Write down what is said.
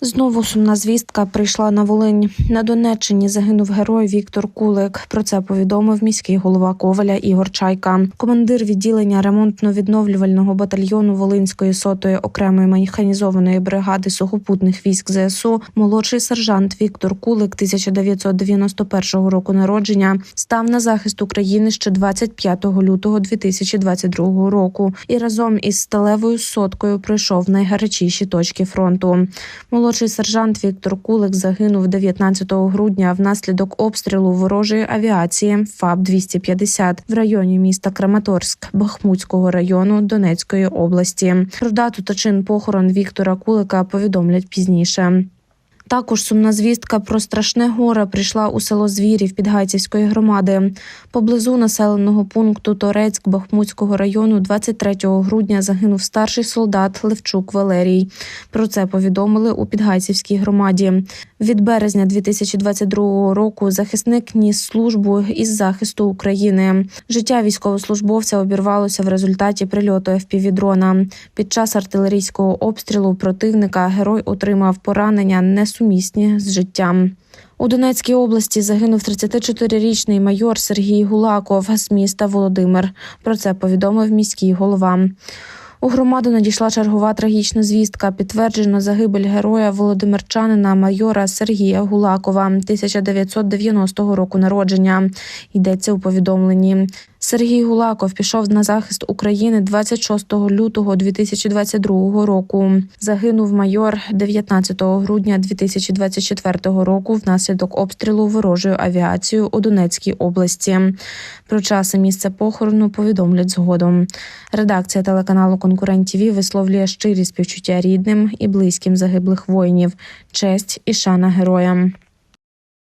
Знову сумна звістка прийшла на Волинь. На Донеччині загинув герой Віктор Кулик. Про це повідомив міський голова Коваля Ігор Чайка. Командир відділення ремонтно-відновлювального батальйону Волинської сотої окремої механізованої бригади сухопутних військ ЗСУ, молодший сержант Віктор Кулик, 1991 року народження, став на захист України ще 25 лютого 2022 року і разом із сталевою соткою пройшов найгарячіші точки фронту. Молодший сержант Віктор Кулик загинув 19 грудня внаслідок обстрілу ворожої авіації ФАБ 250 в районі міста Краматорськ Бахмутського району Донецької області. Про дату та чин похорон Віктора Кулика повідомлять пізніше. Також сумна звістка про страшне горе прийшла у село Звірів Підгайцівської громади. Поблизу населеного пункту Торецьк Бахмутського району 23 грудня загинув старший солдат Левчук Валерій. Про це повідомили у Підгайцівській громаді. Від березня 2022 року захисник ніс службу із захисту України. Життя військовослужбовця обірвалося в результаті прильоту ФПВ-дрона. Під час артилерійського обстрілу противника герой отримав поранення несумісні з життям. У Донецькій області загинув 34-річний майор Сергій Гулаков з міста Володимир. Про це повідомив міський голова. У громаду надійшла чергова трагічна звістка. Підтверджено загибель героя Володимирчанина майора Сергія Гулакова 1990 року народження. Йдеться у повідомленні. Сергій Гулаков пішов на захист України 26 лютого 2022 року. Загинув майор 19 грудня 2024 року внаслідок обстрілу ворожою авіацією у Донецькій області. Про час і місце похорону повідомлять згодом. Редакція телеканалу Конкурент ТІВІ висловлює щирі співчуття рідним і близьким загиблих воїнів, честь і шана героям.